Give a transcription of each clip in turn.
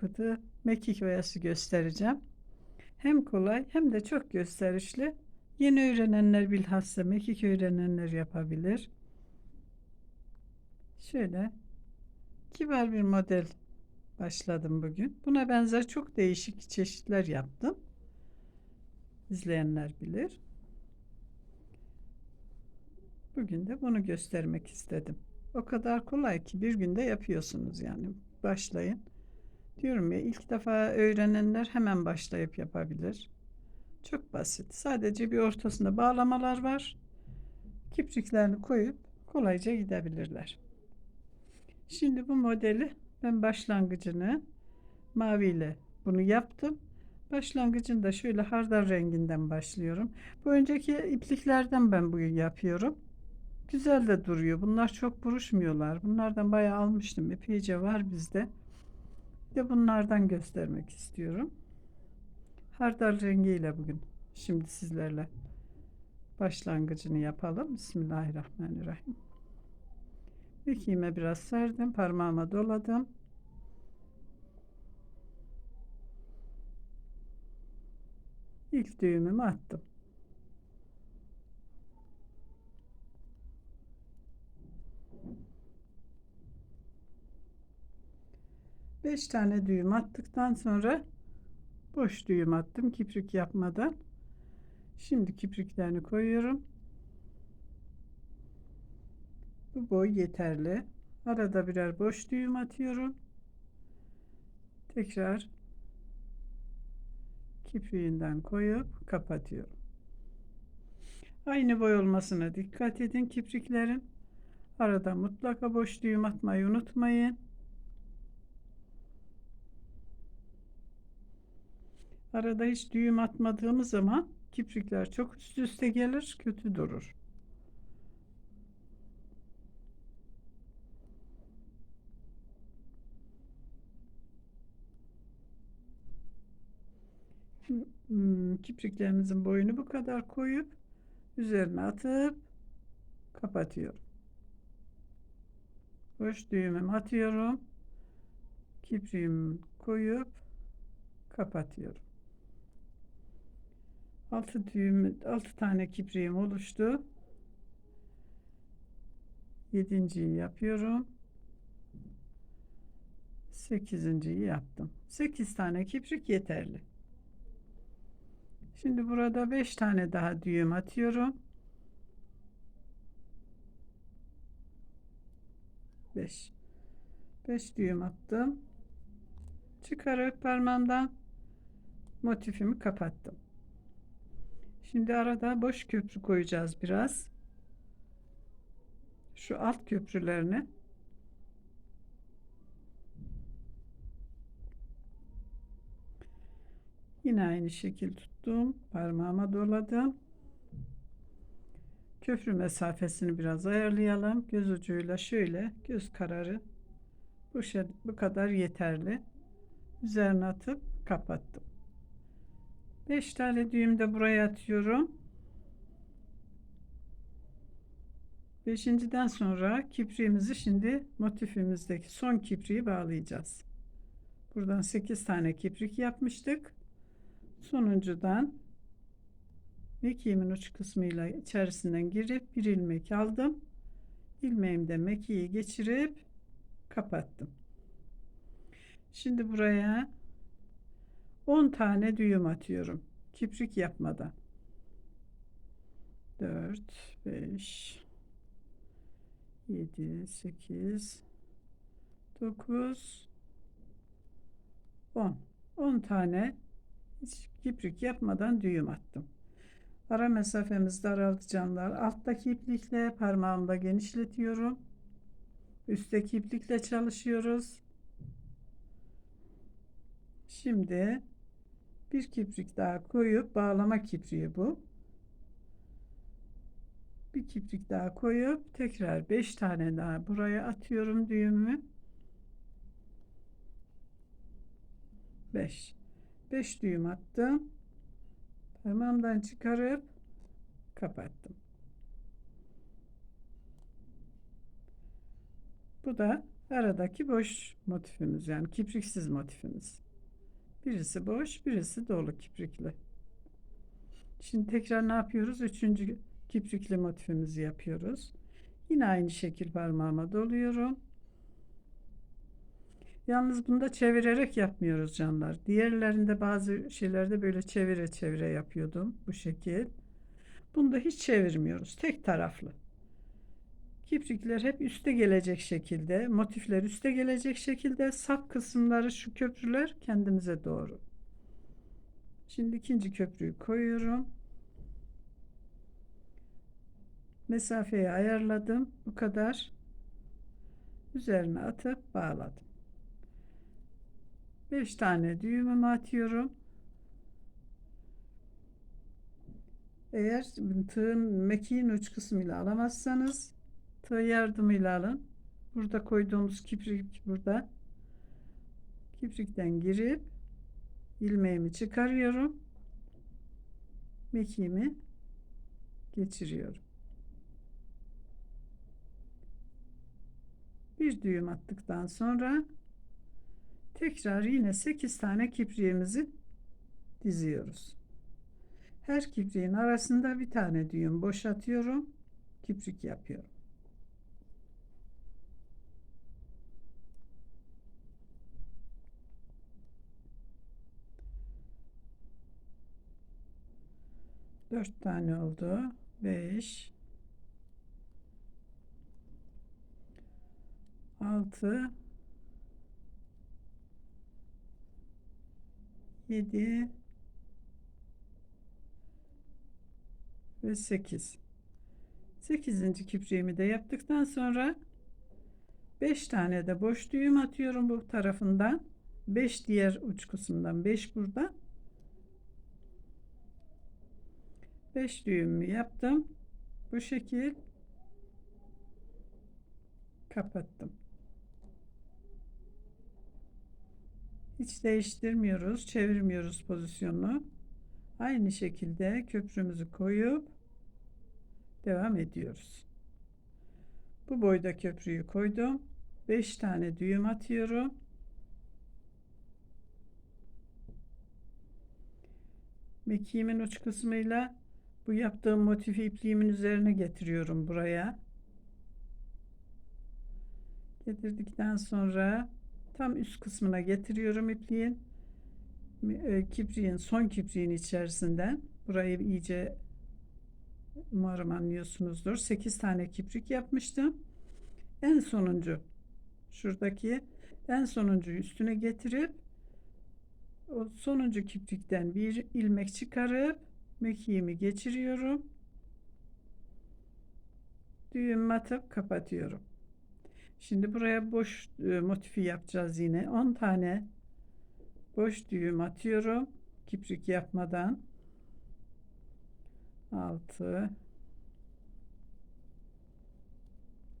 pıtı mekik oyası göstereceğim. Hem kolay hem de çok gösterişli. Yeni öğrenenler bilhassa mekik öğrenenler yapabilir. Şöyle kibar bir model başladım bugün. Buna benzer çok değişik çeşitler yaptım. İzleyenler bilir. Bugün de bunu göstermek istedim. O kadar kolay ki bir günde yapıyorsunuz yani. Başlayın. Diyorum ya ilk defa öğrenenler hemen başlayıp yapabilir. Çok basit. Sadece bir ortasında bağlamalar var. Kipriklerini koyup kolayca gidebilirler. Şimdi bu modeli ben başlangıcını maviyle bunu yaptım. Başlangıcında şöyle hardal renginden başlıyorum. Bu önceki ipliklerden ben bugün yapıyorum. Güzel de duruyor. Bunlar çok buruşmuyorlar. Bunlardan bayağı almıştım. Epeyce var bizde. De bunlardan göstermek istiyorum. Hardal rengiyle bugün. Şimdi sizlerle başlangıcını yapalım. Bismillahirrahmanirrahim. İkiğime biraz serdim. Parmağıma doladım. İlk düğümümü attım. Beş tane düğüm attıktan sonra boş düğüm attım kiprik yapmadan. Şimdi kipriklerini koyuyorum. Bu boy yeterli. Arada birer boş düğüm atıyorum. Tekrar kipriğinden koyup kapatıyorum. Aynı boy olmasına dikkat edin kipriklerin. Arada mutlaka boş düğüm atmayı unutmayın. Arada hiç düğüm atmadığımız zaman kiprikler çok üst üste gelir, kötü durur. Hmm, kipriklerimizin boyunu bu kadar koyup üzerine atıp kapatıyorum. Boş düğümümü atıyorum. Kipriğimi koyup kapatıyorum. 6 düğüm 6 tane kipriğim oluştu. 7.yi yapıyorum. 8.yi yaptım. 8 tane kiprik yeterli. Şimdi burada 5 tane daha düğüm atıyorum. 5 5 düğüm attım. Çıkarıp parmağımdan motifimi kapattım. Şimdi arada boş köprü koyacağız biraz. Şu alt köprülerini Yine aynı şekil tuttum. Parmağıma doladım. Köprü mesafesini biraz ayarlayalım. Göz ucuyla şöyle göz kararı bu, bu kadar yeterli. Üzerine atıp kapattım. 5 tane düğüm de buraya atıyorum. Beşinciden sonra kipriğimizi şimdi motifimizdeki son kipriği bağlayacağız. Buradan 8 tane kiprik yapmıştık. Sonuncudan mekiğimin uç kısmıyla içerisinden girip bir ilmek aldım. İlmeğimde mekiği geçirip kapattım. Şimdi buraya 10 tane düğüm atıyorum. Kiprik yapmadan. 4, 5, 7, 8, 9, 10. 10 tane hiç kiprik yapmadan düğüm attım. Ara mesafemiz daraldı canlar. Alttaki iplikle parmağımda genişletiyorum. Üstteki iplikle çalışıyoruz. Şimdi bir kiprik daha koyup bağlama kipriği bu. Bir kiprik daha koyup tekrar 5 tane daha buraya atıyorum düğümü. 5 5 düğüm attım. Parmağımdan çıkarıp kapattım. Bu da Aradaki boş motifimiz yani kipriksiz motifimiz. Birisi boş, birisi dolu kiprikli. Şimdi tekrar ne yapıyoruz? Üçüncü kiprikli motifimizi yapıyoruz. Yine aynı şekil parmağıma doluyorum. Yalnız bunda çevirerek yapmıyoruz canlar. Diğerlerinde bazı şeylerde böyle çevire çevire yapıyordum bu şekil. Bunda hiç çevirmiyoruz. Tek taraflı. Kiprikler hep üste gelecek şekilde, motifler üste gelecek şekilde, sap kısımları şu köprüler kendimize doğru. Şimdi ikinci köprüyü koyuyorum. Mesafeyi ayarladım. Bu kadar. Üzerine atıp bağladım. 5 tane düğümümü atıyorum. Eğer tığın mekiğin uç kısmıyla alamazsanız tığ yardımıyla alın. Burada koyduğumuz kiprik burada. Kiprikten girip ilmeğimi çıkarıyorum. Mekiğimi geçiriyorum. Bir düğüm attıktan sonra tekrar yine 8 tane kipriğimizi diziyoruz. Her kipriğin arasında bir tane düğüm boşaltıyorum. Kiprik yapıyorum. Dört tane oldu. Beş. Altı. Yedi. Ve sekiz. Sekizinci kipriğimi de yaptıktan sonra beş tane de boş düğüm atıyorum bu tarafından. Beş diğer uç kısımdan. Beş burada. 5 düğümü yaptım. Bu şekil kapattım. Hiç değiştirmiyoruz, çevirmiyoruz pozisyonu. Aynı şekilde köprümüzü koyup devam ediyoruz. Bu boyda köprüyü koydum. 5 tane düğüm atıyorum. Mekiğimin uç kısmıyla bu yaptığım motifi ipliğimin üzerine getiriyorum buraya. Getirdikten sonra tam üst kısmına getiriyorum ipliğin. E, kipriğin son kipriğin içerisinden burayı iyice umarım anlıyorsunuzdur. 8 tane kiprik yapmıştım. En sonuncu şuradaki en sonuncu üstüne getirip o sonuncu kiprikten bir ilmek çıkarıp mekiğimi geçiriyorum. Düğüm atıp kapatıyorum. Şimdi buraya boş e, motifi yapacağız yine. 10 tane boş düğüm atıyorum. Kiprik yapmadan. 6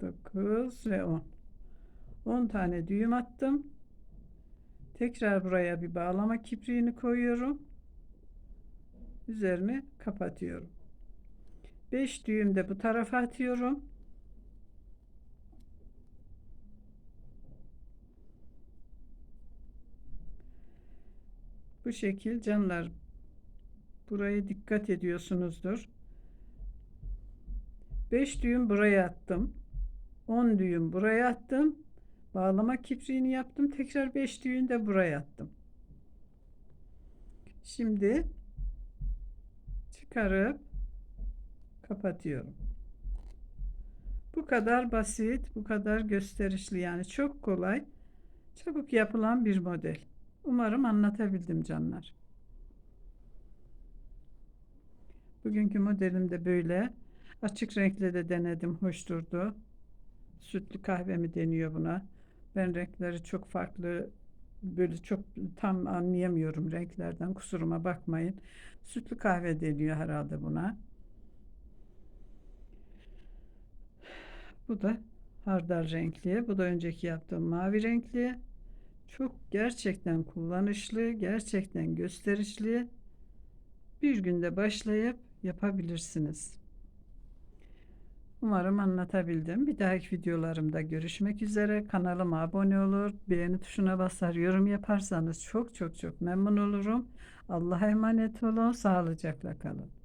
9 ve 10. 10 tane düğüm attım. Tekrar buraya bir bağlama kipriğini koyuyorum üzerini kapatıyorum. 5 düğüm de bu tarafa atıyorum. Bu şekil canlar buraya dikkat ediyorsunuzdur. 5 düğüm buraya attım. 10 düğüm buraya attım. Bağlama kipriğini yaptım. Tekrar 5 düğüm de buraya attım. Şimdi çıkarıp kapatıyorum. Bu kadar basit, bu kadar gösterişli yani çok kolay, çabuk yapılan bir model. Umarım anlatabildim canlar. Bugünkü modelim de böyle. Açık renkle de denedim, hoş durdu. Sütlü kahve mi deniyor buna? Ben renkleri çok farklı böyle çok tam anlayamıyorum renklerden kusuruma bakmayın. Sütlü kahve deniyor herhalde buna. Bu da hardal renkli. Bu da önceki yaptığım mavi renkli. Çok gerçekten kullanışlı, gerçekten gösterişli. Bir günde başlayıp yapabilirsiniz. Umarım anlatabildim. Bir dahaki videolarımda görüşmek üzere. Kanalıma abone olur, beğeni tuşuna basar, yorum yaparsanız çok çok çok memnun olurum. Allah'a emanet olun, sağlıcakla kalın.